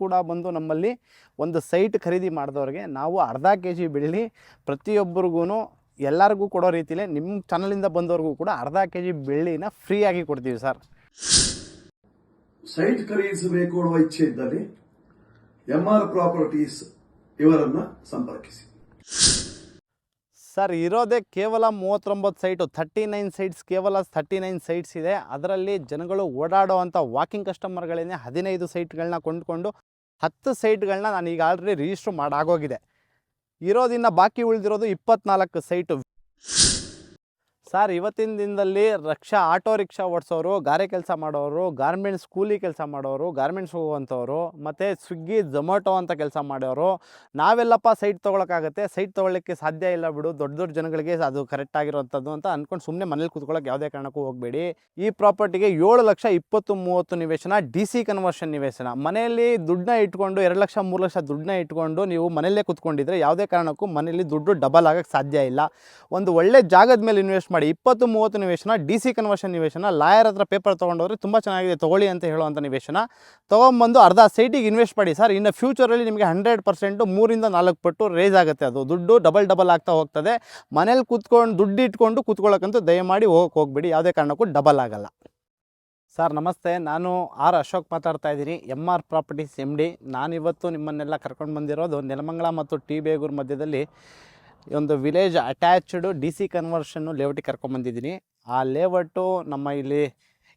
ಕೂಡ ಬಂದು ನಮ್ಮಲ್ಲಿ ಒಂದು ಸೈಟ್ ಖರೀದಿ ಮಾಡಿದವ್ರಿಗೆ ನಾವು ಅರ್ಧ ಕೆ ಜಿ ಬೆಳ್ಳಿ ಪ್ರತಿಯೊಬ್ಬರಿಗೂ ಎಲ್ಲರಿಗೂ ಕೊಡೋ ರೀತಿಯಲ್ಲಿ ನಿಮ್ಮ ಚಾನಲಿಂದ ಬಂದವ್ರಿಗೂ ಕೂಡ ಅರ್ಧ ಕೆ ಜಿ ಬೆಳ್ಳಿನ ಫ್ರೀಯಾಗಿ ಕೊಡ್ತೀವಿ ಸರ್. ಸೈಟ್ ಖರೀದಿಸಬೇಕು ಅನ್ನುವ ಇಚ್ಛೆ ಇದ್ದಲ್ಲಿ ಎಂಆರ್ ಪ್ರಾಪರ್ಟೀಸ್ ಇವರನ್ನು ಸಂಪರ್ಕಿಸಿ. ಸರ್, ಇರೋದೇ ಕೇವಲ ಮೂವತ್ತೊಂಬತ್ತು ಸೈಟು. ಥರ್ಟಿ ನೈನ್ ಸೈಟ್ಸ್ ಕೇವಲ ಥರ್ಟಿ ನೈನ್ ಸೈಟ್ಸ್ ಇದೆ. ಅದರಲ್ಲಿ ಜನಗಳು ಓಡಾಡೋ ಅಂಥ ವಾಕಿಂಗ್ ಕಸ್ಟಮರ್ಗಳೇನೆ ಹದಿನೈದು ಸೈಟ್ಗಳನ್ನ ಕೊಂಡ್ಕೊಂಡು ಹತ್ತು ಸೈಟ್ಗಳನ್ನ ನಾನು ಈಗ ಆಲ್ರೆಡಿ ರಿಜಿಸ್ಟ್ರ್ ಮಾಡಾಗೋಗಿದೆ. ಇರೋದಿನ್ನ ಬಾಕಿ ಉಳಿದಿರೋದು ಇಪ್ಪತ್ನಾಲ್ಕು ಸೈಟು. ಸರ್, ಇವತ್ತಿನ ದಿನದಲ್ಲಿ ರಕ್ಷಾ, ಆಟೋ ರಿಕ್ಷಾ ಓಡಿಸೋರು, ಗಾರೆ ಕೆಲಸ ಮಾಡೋರು ಗಾರ್ಮೆಂಟ್ಸ್ ಕೂಲಿ ಕೆಲಸ ಮಾಡೋರು ಗಾರ್ಮೆಂಟ್ಸ್ ಹೋಗುವಂಥವ್ರು ಮತ್ತು ಸ್ವಿಗ್ಗಿ, ಝೊಮ್ಯಾಟೊ ಅಂತ ಕೆಲಸ ಮಾಡೋರು ನಾವೆಲ್ಲಪ್ಪ ಸೈಟ್ ತೊಗೊಳಕ್ಕಾಗತ್ತೆ. ಸೈಟ್ ತೊಗೊಳ್ಳಿಕ್ಕೆ ಸಾಧ್ಯ ಇಲ್ಲ ಬಿಡು. ದೊಡ್ಡ ದೊಡ್ಡ ಜನಗಳಿಗೆ ಅದು ಕರೆಕ್ಟ್ ಆಗಿರೋಂಥದ್ದು ಅಂತ ಅಂದ್ಕೊಂಡು ಸುಮ್ಮನೆ ಮನೇಲಿ ಕೂತ್ಕೊಳ್ಳೋಕೆ ಯಾವುದೇ ಕಾರಣಕ್ಕೂ ಹೋಗಬೇಡಿ. ಈ ಪ್ರಾಪರ್ಟಿಗೆ ಏಳು ಲಕ್ಷ ಇಪ್ಪತ್ತು ಮೂವತ್ತು ನಿವೇಶನ, ಡಿ ಸಿ ಕನ್ವರ್ಷನ್ ನಿವೇಶನ. ಮನೆಯಲ್ಲಿ ದುಡ್ಡನ್ನ ಇಟ್ಕೊಂಡು, ಎರಡು ಲಕ್ಷ, ಮೂರು ಲಕ್ಷ ದುಡ್ಡನ್ನ ಇಟ್ಕೊಂಡು ನೀವು ಮನೆಯಲ್ಲೇ ಕೂತ್ಕೊಂಡಿದ್ರೆ ಯಾವುದೇ ಕಾರಣಕ್ಕೂ ಮನೆಯಲ್ಲಿ ದುಡ್ಡು ಡಬಲ್ ಆಗಕ್ಕೆ ಸಾಧ್ಯ ಇಲ್ಲ. ಒಂದು ಒಳ್ಳೆ ಜಾಗದ ಮೇಲೆ ಇನ್ವೆಸ್ಟ್ ಮಾಡಿ ಇಪ್ಪತ್ತು ಮೂವತ್ತು ನಿವೇಶನ, ಡಿ ಸಿ ಕನ್ವರ್ಷನ್ ನಿವೇಶನ, ಲಾಯರ್ ಹತ್ರ ಪೇಪರ್ ತೊಗೊಂಡವ್ರೆ ತುಂಬ ಚೆನ್ನಾಗಿದೆ, ತೊಗೊಳ್ಳಿ ಅಂತ ಹೇಳುವಂಥ ನಿವೇಶನ. ತೊಗೊಂಬಂದು ಅರ್ಧ ಸೈಟಿಗೆ ಇನ್ವೆಸ್ಟ್ ಮಾಡಿ. ಸರ್, ಇನ್ನು ಫ್ಯೂಚರಲ್ಲಿ ನಿಮಗೆ ಹಂಡ್ರೆಡ್ ಪರ್ಸೆಂಟು ಮೂರಿಂದ ನಾಲ್ಕು ಪಟ್ಟು ರೇಸ್ ಆಗುತ್ತೆ ಅದು. ದುಡ್ಡು ಡಬಲ್ ಡಬಲ್ ಆಗ್ತಾ ಹೋಗ್ತದೆ. ಮನೇಲಿ ಕೂತ್ಕೊಂಡು ದುಡ್ಡು ಇಟ್ಕೊಂಡು ಕೂತ್ಕೊಳ್ಳೋಕ್ಕಂತೂ ದಯಮಾಡಿ ಹೋಗಕ್ಕೆ ಹೋಗ್ಬಿಡಿ. ಯಾವುದೇ ಕಾರಣಕ್ಕೂ ಡಬಲ್ ಆಗಲ್ಲ. ಸರ್, ನಮಸ್ತೆ. ನಾನು ಆರ್ ಅಶೋಕ್ ಮಾತಾಡ್ತಾ ಇದ್ದೀನಿ. M R properties M D ನಾನಿವತ್ತು ನಿಮ್ಮನ್ನೆಲ್ಲ ಕರ್ಕೊಂಡು ಬಂದಿರೋದು ನೆಲಮಂಗಲ ಮತ್ತು ಟಿ ಬೇಗೂರು ಮಧ್ಯದಲ್ಲಿ ಒಂದು ವಿಲೇಜ್ ಅಟ್ಯಾಚ್ಡ್ ಡಿ ಸಿ ಕನ್ವರ್ಷನ್ನು ಲೇಔಟಿಗೆ ಕರ್ಕೊಂಬಂದಿದ್ದೀನಿ ಆ ಲೇಔಟು ನಮ್ಮ ಇಲ್ಲಿ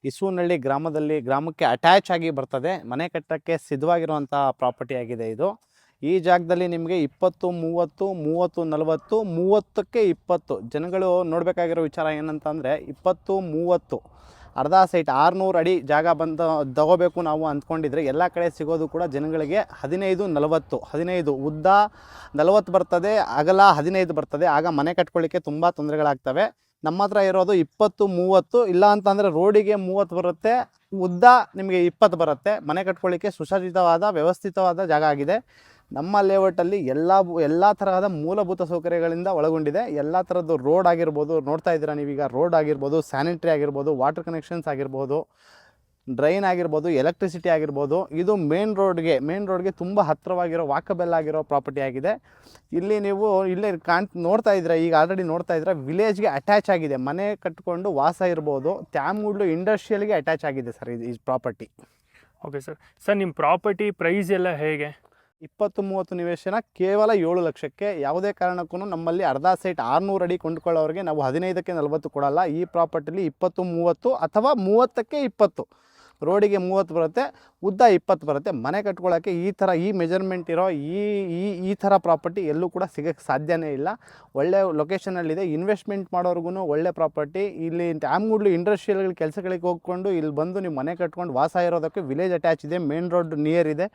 ಇಸೂನಹಳ್ಳಿ ಗ್ರಾಮದಲ್ಲಿ, ಗ್ರಾಮಕ್ಕೆ ಅಟ್ಯಾಚ್ ಆಗಿ ಬರ್ತದೆ. ಮನೆ ಕಟ್ಟಕ್ಕೆ ಸಿದ್ಧವಾಗಿರುವಂಥ ಪ್ರಾಪರ್ಟಿ ಆಗಿದೆ ಇದು. ಈ ಜಾಗದಲ್ಲಿ ನಿಮಗೆ ಇಪ್ಪತ್ತು, ಮೂವತ್ತು ಮೂವತ್ತು, ನಲವತ್ತು, ಮೂವತ್ತಕ್ಕೆ ಇಪ್ಪತ್ತು. ಜನಗಳು ನೋಡಬೇಕಾಗಿರೋ ವಿಚಾರ ಏನಂತಂದರೆ ಇಪ್ಪತ್ತು, ಮೂವತ್ತು. ಅರ್ಧ ಸೈಟ್ ಆರುನೂರು ಅಡಿ ಜಾಗ ಬಂದು ತಗೋಬೇಕು ನಾವು ಅಂದ್ಕೊಂಡಿದ್ರೆ ಎಲ್ಲ ಕಡೆ ಸಿಗೋದು ಕೂಡ ಜನಗಳಿಗೆ ಹದಿನೈದು ನಲವತ್ತು, ಹದಿನೈದು ಉದ್ದ ನಲವತ್ತು ಬರ್ತದೆ, ಅಗಲ ಹದಿನೈದು ಬರ್ತದೆ. ಆಗ ಮನೆ ಕಟ್ಕೊಳ್ಳಿಕ್ಕೆ ತುಂಬ ತೊಂದರೆಗಳಾಗ್ತವೆ. ನಮ್ಮ ಹತ್ರ ಇರೋದು ಇಪ್ಪತ್ತು, ಮೂವತ್ತು, ಇಲ್ಲ ಅಂತಂದರೆ ರೋಡಿಗೆ ಮೂವತ್ತು ಬರುತ್ತೆ, ಉದ್ದ ನಿಮಗೆ ಇಪ್ಪತ್ತು ಬರುತ್ತೆ. ಮನೆ ಕಟ್ಕೊಳ್ಳಿಕ್ಕೆ ಸುಸಜ್ಜಿತವಾದ ವ್ಯವಸ್ಥಿತವಾದ ಜಾಗ ಆಗಿದೆ. ನಮ್ಮ ಲೇಔಟಲ್ಲಿ ಎಲ್ಲ ಎಲ್ಲ ತರಹದ ಮೂಲಭೂತ ಸೌಕರ್ಯಗಳಿಂದ ಒಳಗೊಂಡಿದೆ. ಎಲ್ಲ ಥರದ್ದು ರೋಡ್ ಆಗಿರ್ಬೋದು, ನೋಡ್ತಾ ಇದ್ದೀರಾ ನೀವೀಗ ರೋಡ್ ಆಗಿರ್ಬೋದು ಸ್ಯಾನಿಟ್ರಿ ಆಗಿರ್ಬೋದು ವಾಟರ್ ಕನೆಕ್ಷನ್ಸ್ ಆಗಿರ್ಬೋದು ಡ್ರೈನ್ ಆಗಿರ್ಬೋದು ಎಲೆಕ್ಟ್ರಿಸಿಟಿ ಆಗಿರ್ಬೋದು. ಇದು ಮೇನ್ ರೋಡ್ಗೆ ಮೇನ್ ರೋಡ್ಗೆ ತುಂಬ ಹತ್ತಿರವಾಗಿರೋ ವಾಕಬೆಲ್ ಆಗಿರೋ ಪ್ರಾಪರ್ಟಿ ಆಗಿದೆ. ಇಲ್ಲಿ ನೀವು ಇಲ್ಲೇ ಕಾಣ್, ನೋಡ್ತಾ ಇದ್ದೀರಾ, ಈಗ ಆಲ್ರೆಡಿ ನೋಡ್ತಾ ಇದ್ದೀರಾ ವಿಲೇಜ್ಗೆ ಅಟ್ಯಾಚ್ ಆಗಿದೆ. ಮನೆ ಕಟ್ಕೊಂಡು ವಾಸ ಇರ್ಬೋದು ತ್ಯಾಮೂಡ್ಲು ಇಂಡಸ್ಟ್ರಿಯಲ್ಗೆ ಅಟ್ಯಾಚ್ ಆಗಿದೆ ಸರ್ ಇದು, ಈ ಪ್ರಾಪರ್ಟಿ ಓಕೆ ಸರ್ ಸರ್ ನಿಮ್ಮ ಪ್ರಾಪರ್ಟಿ ಪ್ರೈಸ್ ಎಲ್ಲ ಹೇಗೆ? ಇಪ್ಪತ್ತು ಮೂವತ್ತು ನಿವೇಶನ ಕೇವಲ ಏಳು ಲಕ್ಷಕ್ಕೆ. ಯಾವುದೇ ಕಾರಣಕ್ಕೂ ನಮ್ಮಲ್ಲಿ ಅರ್ಧ ಸೈಟ್ ಆರುನೂರು ಅಡಿ ಕೊಂಡುಕೊಳ್ಳೋರಿಗೆ ನಾವು ಹದಿನೈದಕ್ಕೆ ನಲವತ್ತು ಕೊಡಲ್ಲ. ಈ ಪ್ರಾಪರ್ಟಿಲಿ ಇಪ್ಪತ್ತು ಮೂವತ್ತು ಅಥವಾ ಮೂವತ್ತಕ್ಕೆ ಇಪ್ಪತ್ತು. ರೋಡಿಗೆ ಮೂವತ್ತು ಬರುತ್ತೆ, ಉದ್ದ ಇಪ್ಪತ್ತು ಬರುತ್ತೆ. ಮನೆ ಕಟ್ಕೊಳ್ಳೋಕ್ಕೆ ಈ ಥರ ಈ ಮೆಜರ್ಮೆಂಟ್ ಇರೋ ಈ ಈ ಈ ಥರ ಪ್ರಾಪರ್ಟಿ ಎಲ್ಲೂ ಕೂಡ ಸಿಗೋಕ್ಕೆ ಸಾಧ್ಯವೇ ಇಲ್ಲ. ಒಳ್ಳೆ ಲೊಕೇಶನಲ್ಲಿದೆ ಇನ್ವೆಸ್ಟ್ಮೆಂಟ್ ಮಾಡೋರ್ಗು ಒಳ್ಳೆ ಪ್ರಾಪರ್ಟಿ. ಇಲ್ಲಿ ಟ್ಯಾಮ್ಗುಡ್ಲು ಇಂಡಸ್ಟ್ರಿಯಲ್ ಕೆಲಸಗಳಿಗೆ ಹೋಗ್ಕೊಂಡು ಇಲ್ಲಿ ಬಂದು ನೀವು ಮನೆ ಕಟ್ಕೊಂಡು ವಾಸ ಇರೋದಕ್ಕೆ ವಿಲೇಜ್ ಅಟ್ಯಾಚ್ ಇದೆ. ಮೇನ್ ರೋಡ್ ನಿಯರ್ ಇದೆ.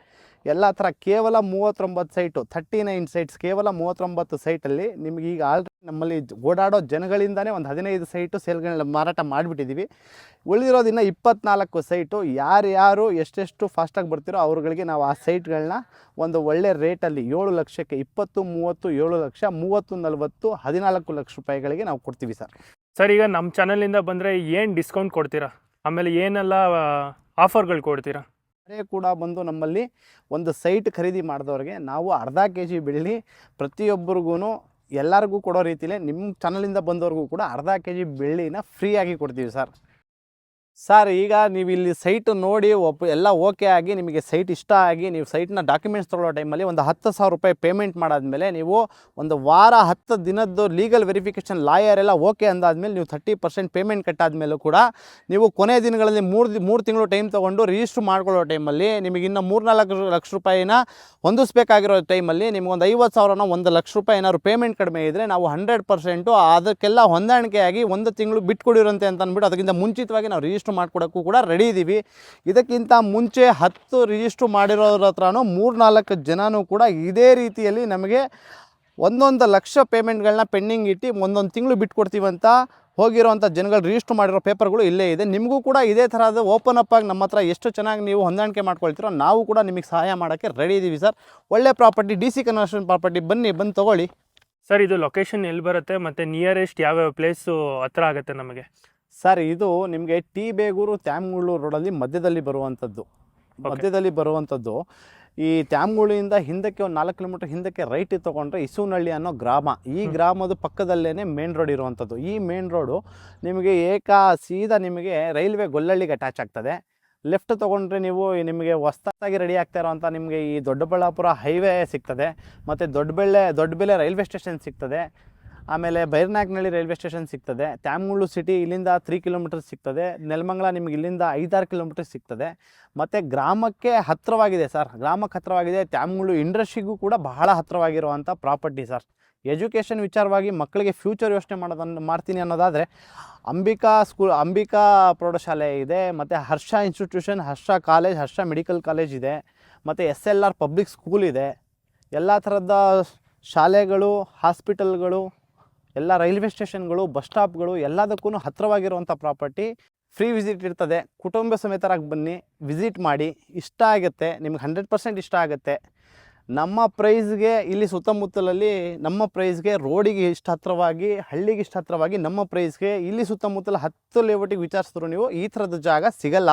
ಎಲ್ಲ ಥರ ಕೇವಲ ಮೂವತ್ತೊಂಬತ್ತು ಸೈಟು ಥರ್ಟಿ ನೈನ್ ಸೈಟ್ಸ್ ಕೇವಲ ಮೂವತ್ತೊಂಬತ್ತು ಸೈಟಲ್ಲಿ ನಿಮಗೆ ಈಗ ಆಲ್ರೆಡಿ ನಮ್ಮಲ್ಲಿ ಓಡಾಡೋ ಜನಗಳಿಂದನೇ ಒಂದು ಹದಿನೈದು ಸೈಟು ಸೇಲ್ಗಳನ್ನ ಮಾರಾಟ ಮಾಡಿಬಿಟ್ಟಿದ್ದೀವಿ ಉಳಿದಿರೋದಿನ್ನ ಇಪ್ಪತ್ನಾಲ್ಕು ಸೈಟು ಯಾರ್ಯಾರು ಎಷ್ಟೆಷ್ಟು ಫಾಸ್ಟಾಗಿ ಬರ್ತಿರೋ ಅವ್ರುಗಳಿಗೆ ನಾವು ಆ ಸೈಟ್ಗಳನ್ನ ಒಂದು ಒಳ್ಳೆ ರೇಟಲ್ಲಿ ಏಳು ಲಕ್ಷಕ್ಕೆ ಇಪ್ಪತ್ತು, ಮೂವತ್ತು, ಏಳು ಲಕ್ಷ, ಮೂವತ್ತು, ನಲವತ್ತು, ಹದಿನಾಲ್ಕು ಲಕ್ಷ ರೂಪಾಯಿಗಳಿಗೆ ನಾವು ಕೊಡ್ತೀವಿ ಸರ್. ಸರ್, ಈಗ ನಮ್ಮ ಚಾನಲಿಂದ ಬಂದರೆ ಏನು ಡಿಸ್ಕೌಂಟ್ ಕೊಡ್ತೀರಾ? ಆಮೇಲೆ ಏನೆಲ್ಲ ಆಫರ್ಗಳು ಕೊಡ್ತೀರಾ? ಕೂಡ ಬಂದು ನಮ್ಮಲ್ಲಿ ಒಂದು ಸೈಟ್ ಖರೀದಿ ಮಾಡಿದವ್ರಿಗೆ ನಾವು ಅರ್ಧ ಕೆ ಜಿ ಬೆಳ್ಳಿ ಪ್ರತಿಯೊಬ್ಬರಿಗೂ ಎಲ್ಲರಿಗೂ ಕೊಡೋ ರೀತಿಲೇ ನಿಮ್ಮ ಚಾನಲಿಂದ ಬಂದವ್ರಿಗೂ ಕೂಡ ಅರ್ಧ ಕೆ ಜಿ ಬೆಳ್ಳಿನ ಫ್ರೀಯಾಗಿ ಕೊಡ್ತೀವಿ ಸರ್ ಸರ್ ಈಗ ನೀವು ಇಲ್ಲಿ ಸೈಟ್ ನೋಡಿ ಒಪ್, ಎಲ್ಲ ಓಕೆ ಆಗಿ ನಿಮಗೆ ಸೈಟ್ ಇಷ್ಟ ಆಗಿ ನೀವು ಸೈಟ್ನ ಡಾಕ್ಯುಮೆಂಟ್ಸ್ ತೊಗೊಳ್ಳೋ ಟೈಮಲ್ಲಿ ಒಂದು ಹತ್ತು ಸಾವಿರ ರೂಪಾಯಿ ಪೇಮೆಂಟ್ ಮಾಡಾದಮೇಲೆ ನೀವು ಒಂದು ವಾರ, ಹತ್ತು ದಿನದ್ದು ಲೀಗಲ್ ವೆರಿಫಿಕೇಷನ್ ಲಾಯರ್ ಎಲ್ಲ ಓಕೆ ಅಂದಾದಮೇಲೆ ನೀವು ಥರ್ಟಿ ಪರ್ಸೆಂಟ್ ಪೇಮೆಂಟ್ ಕಟ್ಟಾದ್ಮೇಲೂ ಕೂಡ ನೀವು ಕೊನೆ ದಿನಗಳಲ್ಲಿ ಮೂರು ಮೂರು ತಿಂಗಳು ಟೈಮ್ ತೊಗೊಂಡು ರಿಜಿಸ್ಟ್ರ್ ಮಾಡ್ಕೊಳ್ಳೋ ಟೈಮಲ್ಲಿ ನಿಮಗೆ ಇನ್ನು ಮೂರ್ನಾಲ್ಕು ಲಕ್ಷ ರೂಪಾಯಿನ ಹೊಂದಿಸ್ಬೇಕಾಗಿರೋ ಟೈಮಲ್ಲಿ ನಿಮಗೊಂದು ಐವತ್ತು ಸಾವಿರನ ಒಂದು ಲಕ್ಷ ರೂಪಾಯಿ ಏನಾದ್ರು ಪೇಮೆಂಟ್ ಕಡಿಮೆ ಇದ್ದರೆ ನಾವು ಹಂಡ್ರೆಡ್ ಪರ್ಸೆಂಟು ಅದಕ್ಕೆಲ್ಲ ಹೊಂದಾಣಿಕೆಯಾಗಿ ಒಂದು ತಿಂಗಳು ಬಿಟ್ಕೊಡಿರಂತೆ ಅಂತ ಅಂದ್ಬಿಟ್ಟು ಅದಕ್ಕಿಂತ ಮುಂಚಿತವಾಗಿ ನಾವು ರಿಜಿಸ್ಟ್ರ್ ಮಾಡ್ಕೊಡೋಕ್ಕೂ ಕೂಡ ರೆಡಿ ಇದ್ದೀವಿ ಇದಕ್ಕಿಂತ ಮುಂಚೆ ಹತ್ತು ರಿಜಿಸ್ಟ್ರ್ ಮಾಡಿರೋರ ಹತ್ರನೂ ಮೂರು ನಾಲ್ಕು ಜನನೂ ಕೂಡ ಇದೇ ರೀತಿಯಲ್ಲಿ ನಮಗೆ ಒಂದೊಂದು ಲಕ್ಷ ಪೇಮೆಂಟ್ಗಳನ್ನ ಪೆಂಡಿಂಗ್ ಇಟ್ಟು ಒಂದೊಂದು ತಿಂಗಳು ಬಿಟ್ಕೊಡ್ತೀವಂತ ಹೋಗಿರೋವಂಥ ಜನಗಳು ರಿಜಿಸ್ಟ್ರ್ ಮಾಡಿರೋ ಪೇಪರ್ಗಳು ಇಲ್ಲೇ ಇದೆ. ನಿಮಗೂ ಕೂಡ ಇದೇ ಥರದ ಓಪನ್ ಅಪ್ ಆಗಿ ನಮ್ಮ ಎಷ್ಟು ಚೆನ್ನಾಗಿ ನೀವು ಹೊಂದಾಣಿಕೆ ಮಾಡ್ಕೊಳ್ತೀರೋ ನಾವು ಕೂಡ ನಿಮಗೆ ಸಹಾಯ ಮಾಡೋಕ್ಕೆ ರೆಡಿ ಇದ್ದೀವಿ ಸರ್. ಒಳ್ಳೆ property D C conversion property ಬನ್ನಿ, ಬಂದು ತೊಗೊಳ್ಳಿ. ಸರ್, ಇದು ಲೊಕೇಶನ್ ಎಲ್ಲಿ ಬರುತ್ತೆ ಮತ್ತು ನಿಯರೆಸ್ಟ್ ಯಾವ್ಯಾವ ಪ್ಲೇಸು ಹತ್ರ ಆಗುತ್ತೆ ನಮಗೆ? ಸರ್ ಇದು ನಿಮಗೆ ಟಿ ಬೇಗೂರು ತ್ಯಾಮಗೂಳು ರೋಡಲ್ಲಿ ಮಧ್ಯದಲ್ಲಿ ಬರುವಂಥದ್ದು. ಮಧ್ಯದಲ್ಲಿ ಬರುವಂಥದ್ದು. ಈ ತ್ಯಾಮಗುಳಿಯಿಂದ ಹಿಂದಕ್ಕೆ ಒಂದು ನಾಲ್ಕು ಕಿಲೋಮೀಟರ್ ಹಿಂದಕ್ಕೆ ರೈಟ್ ತೊಗೊಂಡ್ರೆ ಇಸುನಹಳ್ಳಿ ಅನ್ನೋ ಗ್ರಾಮ. ಈ ಗ್ರಾಮದ ಪಕ್ಕದಲ್ಲೇ ಮೇನ್ ರೋಡ್ ಇರುವಂಥದ್ದು. ಈ ಮೇನ್ ರೋಡು ನಿಮಗೆ ಏಕ ಸೀದಾ ನಿಮಗೆ ರೈಲ್ವೆ ಗೊಲ್ಲಳ್ಳಿಗೆ ಅಟ್ಯಾಚ್ ಆಗ್ತದೆ. ಲೆಫ್ಟ್ ತೊಗೊಂಡ್ರೆ ನೀವು ನಿಮಗೆ ಹೊಸ್ದಾಗಿ ರೆಡಿ ಆಗ್ತಾ ಇರೋವಂಥ ನಿಮಗೆ ಈ ದೊಡ್ಡಬಳ್ಳಾಪುರ ಹೈವೇ ಸಿಗ್ತದೆ. ಮತ್ತು ದೊಡ್ಡಬೆಳ್ಳೆ ದೊಡ್ಡಬೆಲೆ ರೈಲ್ವೆ ಸ್ಟೇಷನ್ ಸಿಗ್ತದೆ. ಆಮೇಲೆ ಬೈರ್ನಾಗ್ನಳ್ಳಿ ರೈಲ್ವೆ ಸ್ಟೇಷನ್ ಸಿಗ್ತದೆ. ತ್ಯಾಮೂಳು ಸಿಟಿ ಇಲ್ಲಿಂದ ತ್ರೀ ಕಿಲೋಮೀಟರ್ ಸಿಗ್ತದೆ. ನೆಲಮಂಗಲ ನಿಮ್ಗೆ ಇಲ್ಲಿಂದ ಐದಾರು ಕಿಲೋಮೀಟರ್ ಸಿಗ್ತದೆ. ಮತ್ತು ಗ್ರಾಮಕ್ಕೆ ಹತ್ತಿರವಾಗಿದೆ ಸರ್ ಗ್ರಾಮಕ್ಕೆ ಹತ್ತಿರವಾಗಿದೆ. ತ್ಯಾಮೂಳು ಇಂಡಸ್ಟ್ರಿಗೂ ಕೂಡ ಬಹಳ ಹತ್ತಿರವಾಗಿರುವಂಥ ಪ್ರಾಪರ್ಟಿ ಸರ್ ಎಜುಕೇಷನ್ ವಿಚಾರವಾಗಿ ಮಕ್ಕಳಿಗೆ ಫ್ಯೂಚರ್ ಯೋಚನೆ ಮಾಡೋದನ್ನು ಮಾಡ್ತೀನಿ ಅನ್ನೋದಾದರೆ, ಅಂಬಿಕಾ ಸ್ಕೂಲ್ ಅಂಬಿಕಾ ಪ್ರೌಢಶಾಲೆ ಇದೆ, ಮತ್ತು Harsha institution Harsha college Harsha medical college ಇದೆ, ಮತ್ತು S L R public school ಇದೆ. ಎಲ್ಲ ಥರದ ಶಾಲೆಗಳು ಹಾಸ್ಪಿಟಲ್ಗಳು ಎಲ್ಲ ರೈಲ್ವೆ ಸ್ಟೇಷನ್ಗಳು, ಬಸ್ ಸ್ಟಾಪ್ಗಳು ಎಲ್ಲದಕ್ಕೂ ಹತ್ತಿರವಾಗಿರುವಂಥ ಪ್ರಾಪರ್ಟಿ. ಫ್ರೀ ವಿಸಿಟ್ ಇರ್ತದೆ. ಕುಟುಂಬ ಸಮೇತರಾಗಿ ಬನ್ನಿ, ವಿಸಿಟ್ ಮಾಡಿ, ಇಷ್ಟ ಆಗುತ್ತೆ, ನಿಮ್ಗೆ ಹಂಡ್ರೆಡ್ ಪರ್ಸೆಂಟ್ ಇಷ್ಟ ಆಗುತ್ತೆ. ನಮ್ಮ ಪ್ರೈಸ್ಗೆ ಇಲ್ಲಿ ಸುತ್ತಮುತ್ತಲಲ್ಲಿ, ನಮ್ಮ ಪ್ರೈಸ್ಗೆ ರೋಡಿಗೆ ಇಷ್ಟು ಹತ್ತಿರವಾಗಿ, ಹಳ್ಳಿಗೆ ಇಷ್ಟು ಹತ್ತಿರವಾಗಿ ನಮ್ಮ ಪ್ರೈಸ್ಗೆ ಇಲ್ಲಿ ಸುತ್ತಮುತ್ತಲ ಹತ್ತು ಲೇಔಟಿಗೆ ವಿಚಾರಿಸಿದ್ರು ನೀವು, ಈ ಥರದ ಜಾಗ ಸಿಗಲ್ಲ.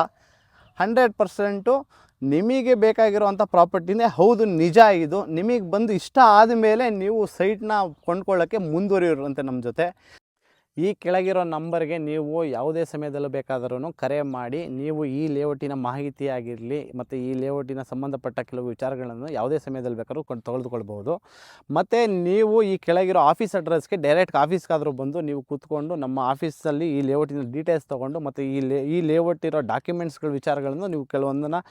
ಹಂಡ್ರೆಡ್ ಪರ್ಸೆಂಟು ನಿಮಗೆ ಬೇಕಾಗಿರುವಂಥ ಪ್ರಾಪರ್ಟಿನೇ ಹೌದು, ನಿಜ ಇದು. ನಿಮಗೆ ಬಂದು ಇಷ್ಟ ಆದಮೇಲೆ ನೀವು ಸೈಟ್ನ ಕೊಂಡ್ಕೊಳ್ಳೋಕ್ಕೆ ಮುಂದುವರಿಯುವಂತೆ ನಮ್ಮ ಜೊತೆ. ಈ ಕೆಳಗಿರೋ ನಂಬರ್ಗೆ ನೀವು ಯಾವುದೇ ಸಮಯದಲ್ಲೂ ಬೇಕಾದರೂ ಕರೆ ಮಾಡಿ, ನೀವು ಈ ಲೇಔಟಿನ ಮಾಹಿತಿ ಆಗಿರಲಿ ಮತ್ತು ಈ ಲೇಔಟಿನ ಸಂಬಂಧಪಟ್ಟ ಕೆಲವು ವಿಚಾರಗಳನ್ನು ಯಾವುದೇ ಸಮಯದಲ್ಲಿ ಬೇಕಾದರೂ ಕೊಂಡು ತೆಗೆದುಕೊಳ್ಬೋದು ಮತ್ತು ನೀವು ಈ ಕೆಳಗಿರೋ ಆಫೀಸ್ ಅಡ್ರೆಸ್ಗೆ ಡೈರೆಕ್ಟ್ ಆಫೀಸ್ಗಾದರೂ ಬಂದು ನೀವು ಕೂತ್ಕೊಂಡು ನಮ್ಮ ಆಫೀಸಲ್ಲಿ ಈ ಲೇಔಟಿನ ಡೀಟೇಲ್ಸ್ ತೊಗೊಂಡು ಮತ್ತು ಈ ಲೇ, ಈ ಲೇಔಟ್ ಇರೋ ಡಾಕ್ಯುಮೆಂಟ್ಸ್ಗಳ ವಿಚಾರಗಳನ್ನು ನೀವು ಕೆಲವೊಂದನ್ನು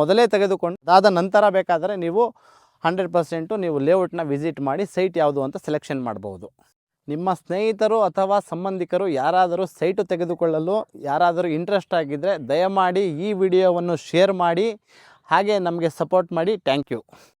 ಮೊದಲೇ ತೆಗೆದುಕೊಂಡು, ಅದಾದ ನಂತರ ಬೇಕಾದರೆ ನೀವು ಹಂಡ್ರೆಡ್ ಪರ್ಸೆಂಟು ನೀವು ಲೇಔಟ್ನ ವಿಸಿಟ್ ಮಾಡಿ ಸೈಟ್ ಯಾವುದು ಅಂತ ಸೆಲೆಕ್ಷನ್ ಮಾಡ್ಬೋದು. ನಿಮ್ಮ ಸ್ನೇಹಿತರು ಅಥವಾ ಸಂಬಂಧಿಕರು ಯಾರಾದರೂ ಸೈಟು ತೆಗೆದುಕೊಳ್ಳಲು ಯಾರಾದರೂ ಇಂಟ್ರೆಸ್ಟ್ ಆಗಿದ್ದರೆ ದಯಮಾಡಿ ಈ ವಿಡಿಯೋವನ್ನು ಶೇರ್ ಮಾಡಿ, ಹಾಗೆ ನಮಗೆ ಸಪೋರ್ಟ್ ಮಾಡಿ. Thank you